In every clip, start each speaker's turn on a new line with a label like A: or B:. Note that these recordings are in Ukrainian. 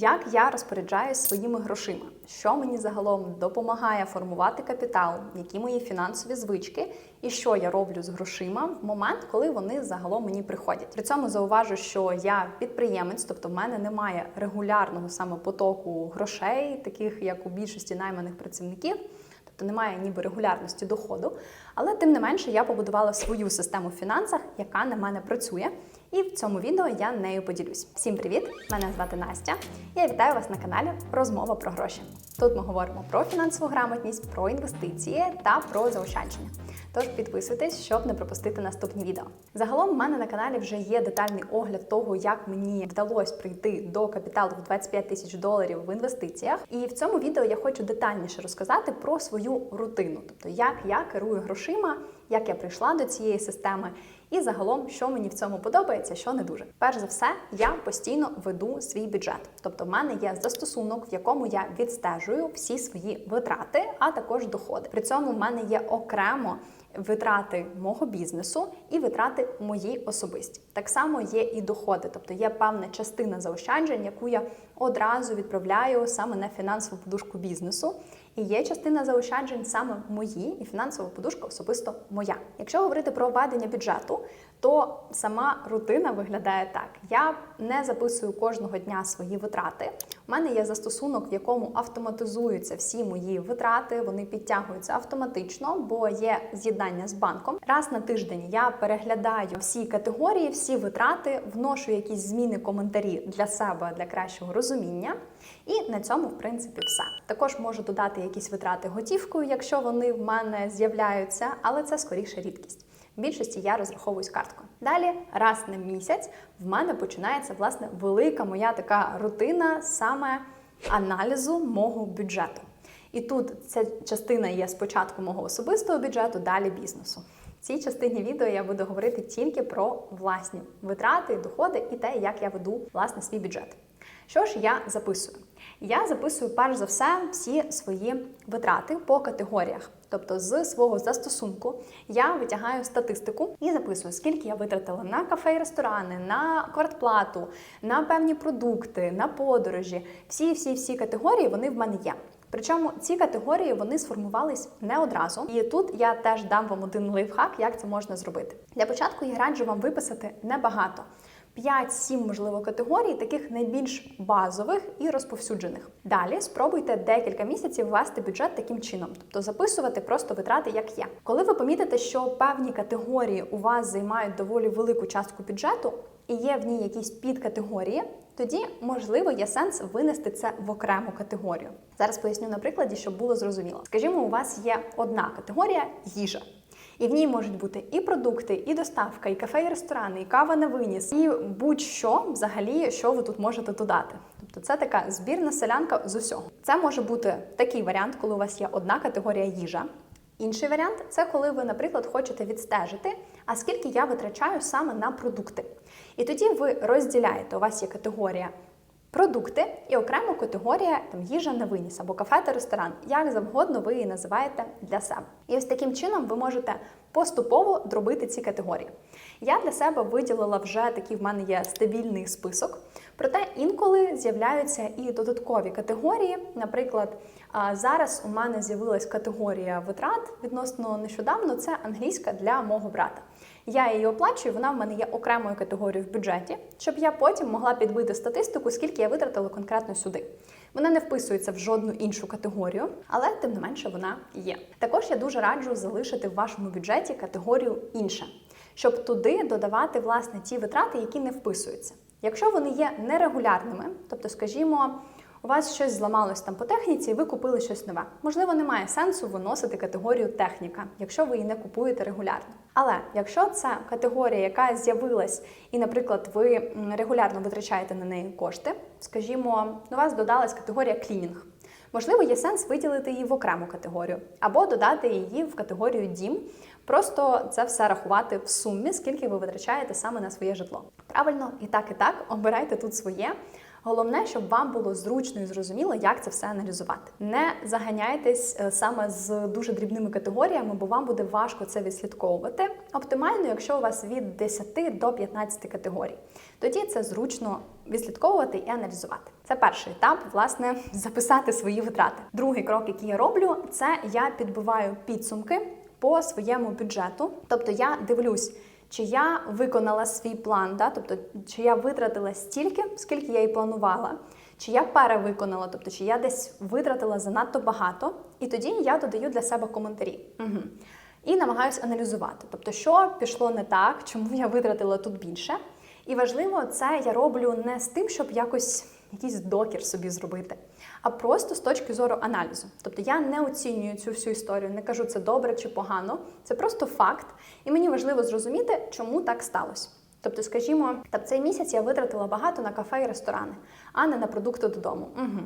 A: як я розпоряджаюсь своїми грошима, що мені загалом допомагає формувати капітал, які мої фінансові звички, і що я роблю з грошима в момент, коли вони загалом мені приходять. При цьому зауважу, що я підприємець, тобто в мене немає регулярного саме потоку грошей, таких як у більшості найманих працівників. Тобто немає ніби регулярності доходу, але тим не менше я побудувала свою систему в фінансах, яка на мене працює. І в цьому відео я нею поділюсь. Всім привіт! Мене звати Настя. Я вітаю вас на каналі Розмова про гроші. Тут ми говоримо про фінансову грамотність, про інвестиції та про заощадження. Тож підписуйтесь, щоб не пропустити наступні відео. Загалом в мене на каналі вже є детальний огляд того, як мені вдалося прийти до капіталу в 25 тисяч доларів в інвестиціях. І в цьому відео я хочу детальніше розказати про свою рутину, тобто як я керую грошима, як я прийшла до цієї системи. І загалом, що мені в цьому подобається, що не дуже. Перш за все, я постійно веду свій бюджет. Тобто, в мене є застосунок, в якому я відстежую всі свої витрати, а також доходи. При цьому в мене є окремо витрати мого бізнесу і витрати мої особисті. Так само є і доходи, тобто є певна частина заощаджень, яку я одразу відправляю саме на фінансову подушку бізнесу. І є частина заощаджень саме мої, і фінансова подушка особисто моя. Якщо говорити про ведення бюджету, то сама рутина виглядає так: я не записую кожного дня свої витрати. У мене є застосунок, в якому автоматизуються всі мої витрати, вони підтягуються автоматично, бо є з'єднання з банком. Раз на тиждень я переглядаю всі категорії, всі витрати, вношу якісь зміни, коментарі для себе для кращого розуміння. І на цьому, в принципі, все. Також можу додати якісь витрати готівкою, якщо вони в мене з'являються, але це скоріше рідкість. В більшості я розраховуюсь карткою. Далі, раз на місяць, в мене починається власне велика моя така рутина саме аналізу мого бюджету. І тут ця частина є спочатку мого особистого бюджету, далі бізнесу. В цій частині відео я буду говорити тільки про власні витрати, доходи і те, як я веду власне свій бюджет. Що ж я записую? Я записую перш за все всі свої витрати по категоріях. Тобто з свого застосунку я витягаю статистику і записую, скільки я витратила на кафе і ресторани, на квартплату, на певні продукти, на подорожі. Всі, всі, всі категорії вони в мене є. Причому ці категорії вони сформувались не одразу. І тут я теж дам вам один лайфхак, як це можна зробити. Для початку я раджу вам виписати небагато. 5-7, можливо, категорій, таких найбільш базових і розповсюджених. Далі спробуйте декілька місяців ввести бюджет таким чином, тобто записувати просто витрати, як є. Коли ви помітите, що певні категорії у вас займають доволі велику частку бюджету і є в ній якісь підкатегорії, тоді можливо є сенс винести це в окрему категорію. Зараз поясню на прикладі, щоб було зрозуміло. Скажімо, у вас є одна категорія їжа. І в ній можуть бути і продукти, і доставка, і кафе, і ресторани, і кава на виніс, і будь-що взагалі, що ви тут можете додати. Тобто це така збірна селянка з усього. Це може бути такий варіант, коли у вас є одна категорія їжа. Інший варіант це коли ви, наприклад, хочете відстежити, а скільки я витрачаю саме на продукти. І тоді ви розділяєте, у вас є категорія Продукти і окремо категорія там їжа на виніс або кафе та ресторан, як завгодно ви її називаєте для себе. І ось таким чином ви можете поступово дробити ці категорії. Я для себе виділила вже такий в мене є стабільний список. Проте інколи з'являються і додаткові категорії. Наприклад, зараз у мене з'явилась категорія витрат відносно нещодавно. Це англійська для мого брата. Я її оплачую, вона в мене є окремою категорією в бюджеті, щоб я потім могла підбити статистику, скільки я витратила конкретно сюди. Вона не вписується в жодну іншу категорію, але тим не менше вона є. Також я дуже раджу залишити в вашому бюджеті категорію інша, щоб туди додавати власне ті витрати, які не вписуються. Якщо вони є нерегулярними, тобто, скажімо, у вас щось зламалось там по техніці, і ви купили щось нове. Можливо, немає сенсу виносити категорію техніка, якщо ви її не купуєте регулярно. Але якщо це категорія, яка з'явилась, і, наприклад, ви регулярно витрачаєте на неї кошти, скажімо, у вас додалась категорія клінінг. Можливо, є сенс виділити її в окрему категорію, або додати її в категорію дім. Просто це все рахувати в сумі, скільки ви витрачаєте саме на своє житло. Правильно, і так, і так обирайте тут своє. Головне, щоб вам було зручно і зрозуміло, як це все аналізувати. Не заганяйтесь е, саме з дуже дрібними категоріями, бо вам буде важко це відслідковувати. Оптимально, якщо у вас від 10 до 15 категорій, тоді це зручно відслідковувати і аналізувати. Це перший етап, власне, записати свої витрати. Другий крок, який я роблю, це я підбиваю підсумки по своєму бюджету. Тобто я дивлюсь. Чи я виконала свій план, да? тобто чи я витратила стільки, скільки я і планувала, чи я перевиконала, тобто чи я десь витратила занадто багато, і тоді я додаю для себе коментарі. Угу. І намагаюся аналізувати, тобто, що пішло не так, чому я витратила тут більше. І важливо, це я роблю не з тим, щоб якось якийсь докір собі зробити, а просто з точки зору аналізу. Тобто я не оцінюю цю всю історію, не кажу це добре чи погано. Це просто факт, і мені важливо зрозуміти, чому так сталося. Тобто, скажімо, так цей місяць я витратила багато на кафе і ресторани, а не на продукти додому. Угу.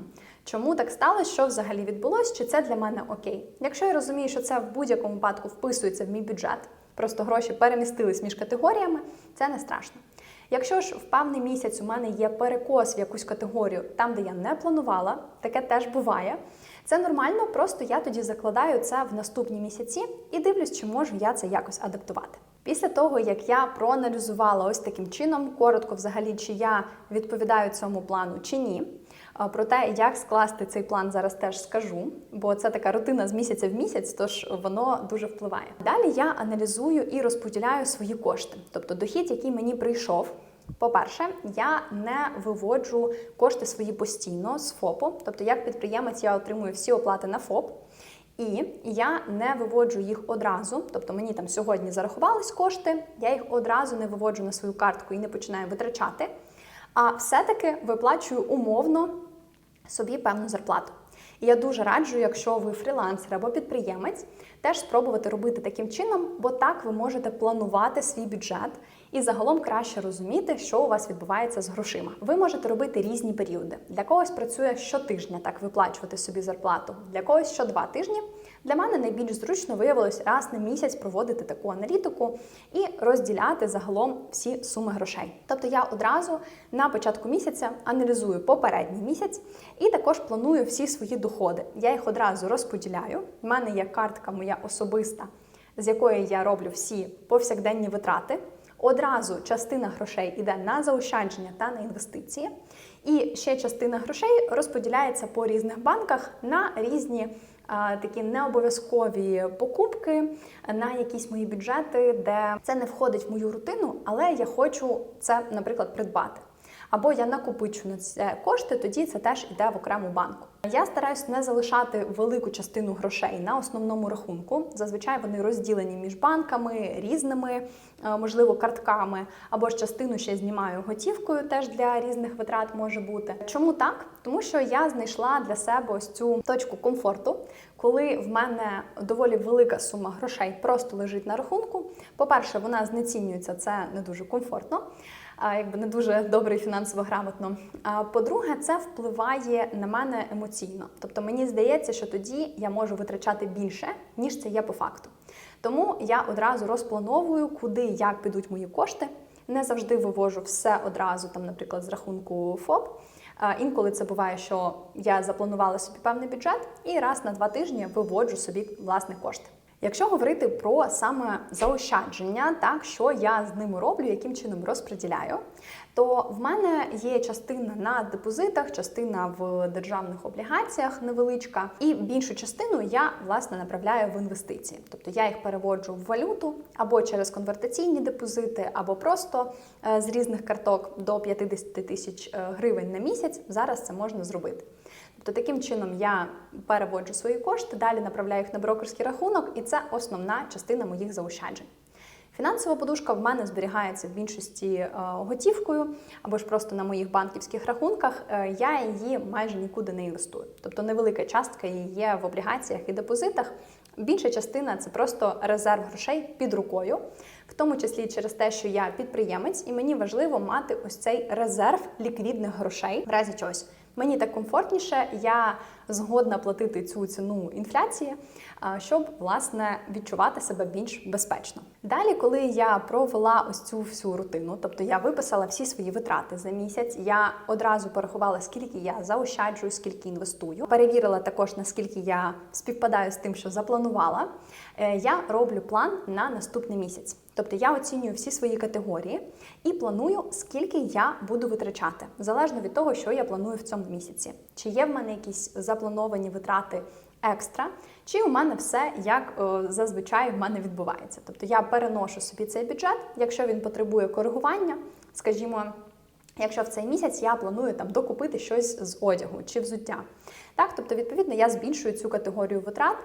A: Чому так сталося? Що взагалі відбулося? Чи це для мене окей? Якщо я розумію, що це в будь-якому випадку вписується в мій бюджет, просто гроші перемістились між категоріями, це не страшно. Якщо ж в певний місяць у мене є перекос в якусь категорію, там, де я не планувала, таке теж буває. Це нормально, просто я тоді закладаю це в наступні місяці і дивлюсь, чи можу я це якось адаптувати. Після того, як я проаналізувала ось таким чином, коротко взагалі, чи я відповідаю цьому плану чи ні. Про те, як скласти цей план, зараз теж скажу, бо це така рутина з місяця в місяць, тож воно дуже впливає. Далі я аналізую і розподіляю свої кошти, тобто дохід, який мені прийшов. По-перше, я не виводжу кошти свої постійно з ФОПу, тобто як підприємець я отримую всі оплати на ФОП. І я не виводжу їх одразу, тобто мені там сьогодні зарахувались кошти, я їх одразу не виводжу на свою картку і не починаю витрачати. А все-таки виплачую умовно собі певну зарплату. І я дуже раджу, якщо ви фрілансер або підприємець, теж спробувати робити таким чином, бо так ви можете планувати свій бюджет і загалом краще розуміти, що у вас відбувається з грошима. Ви можете робити різні періоди. Для когось працює щотижня так виплачувати собі зарплату, для когось що два тижні. Для мене найбільш зручно виявилось раз на місяць проводити таку аналітику і розділяти загалом всі суми грошей. Тобто я одразу на початку місяця аналізую попередній місяць і також планую всі свої доходи. Я їх одразу розподіляю. У мене є картка моя особиста, з якої я роблю всі повсякденні витрати. Одразу частина грошей йде на заощадження та на інвестиції, і ще частина грошей розподіляється по різних банках на різні такі необов'язкові покупки на якісь мої бюджети, де це не входить в мою рутину, але я хочу це, наприклад, придбати. Або я накопичу на це кошти, тоді це теж йде в окрему банку. Я стараюсь не залишати велику частину грошей на основному рахунку. Зазвичай вони розділені між банками, різними, е, можливо, картками, або ж частину ще знімаю готівкою, теж для різних витрат може бути. Чому так? Тому що я знайшла для себе ось цю точку комфорту, коли в мене доволі велика сума грошей просто лежить на рахунку. По-перше, вона знецінюється, це не дуже комфортно якби не дуже добре і фінансово грамотно. По-друге, це впливає на мене емоційно. Тобто мені здається, що тоді я можу витрачати більше, ніж це є по факту. Тому я одразу розплановую, куди як підуть мої кошти. Не завжди вивожу все одразу, там, наприклад, з рахунку ФОП. Інколи це буває, що я запланувала собі певний бюджет і раз на два тижні виводжу собі власне кошти. Якщо говорити про саме заощадження, так що я з ними роблю, яким чином розподіляю, то в мене є частина на депозитах, частина в державних облігаціях невеличка, і більшу частину я власне направляю в інвестиції. Тобто я їх переводжу в валюту або через конвертаційні депозити, або просто е, з різних карток до 50 тисяч е, гривень на місяць. Зараз це можна зробити. Тобто таким чином я переводжу свої кошти, далі направляю їх на брокерський рахунок, і це основна частина моїх заощаджень. Фінансова подушка в мене зберігається в більшості е, готівкою або ж просто на моїх банківських рахунках. Е, я її майже нікуди не інвестую. Тобто невелика частка її є в облігаціях і депозитах. Більша частина це просто резерв грошей під рукою, в тому числі через те, що я підприємець, і мені важливо мати ось цей резерв ліквідних грошей в разі чогось. Мені так комфортніше, я згодна платити цю ціну інфляції, щоб власне відчувати себе більш безпечно. Далі, коли я провела ось цю всю рутину, тобто я виписала всі свої витрати за місяць, я одразу порахувала, скільки я заощаджую, скільки інвестую. Перевірила також наскільки я співпадаю з тим, що запланувала. е, Я роблю план на наступний місяць. Тобто я оцінюю всі свої категорії і планую, скільки я буду витрачати, залежно від того, що я планую в цьому місяці. Чи є в мене якісь заплановані витрати екстра, чи у мене все як е, зазвичай в мене відбувається. Тобто я переношу собі цей бюджет, якщо він потребує коригування, скажімо. Якщо в цей місяць я планую там докупити щось з одягу чи взуття, так тобто, відповідно, я збільшую цю категорію витрат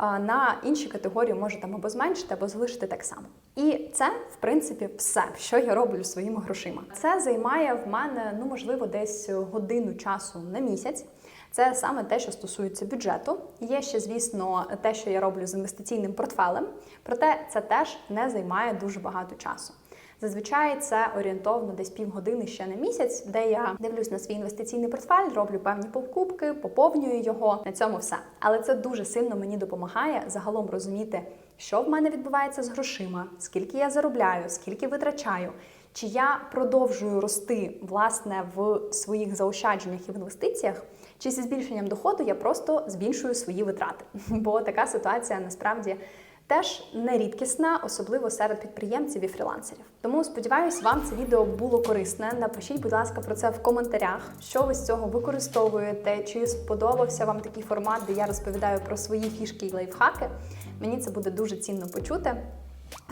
A: на інші категорії, може там або зменшити, або залишити так само. І це, в принципі, все, що я роблю своїми грошима. Це займає в мене, ну можливо, десь годину часу на місяць. Це саме те, що стосується бюджету. Є ще, звісно, те, що я роблю з інвестиційним портфелем, проте це теж не займає дуже багато часу. Зазвичай це орієнтовно десь півгодини ще на місяць, де я дивлюсь на свій інвестиційний портфель, роблю певні покупки, поповнюю його. На цьому все. Але це дуже сильно мені допомагає загалом розуміти, що в мене відбувається з грошима, скільки я заробляю, скільки витрачаю. Чи я продовжую рости власне в своїх заощадженнях і в інвестиціях, чи зі збільшенням доходу я просто збільшую свої витрати? Бо така ситуація насправді теж не рідкісна, особливо серед підприємців і фрілансерів. Тому сподіваюсь, вам це відео було корисне. Напишіть, будь ласка, про це в коментарях, що ви з цього використовуєте, чи сподобався вам такий формат, де я розповідаю про свої фішки і лайфхаки. Мені це буде дуже цінно почути.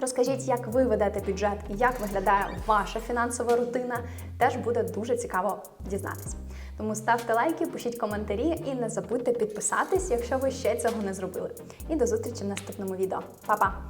A: Розкажіть, як ви ведете бюджет і як виглядає ваша фінансова рутина. Теж буде дуже цікаво дізнатися. Тому ставте лайки, пишіть коментарі і не забудьте підписатись, якщо ви ще цього не зробили. І до зустрічі в наступному відео. Па-па!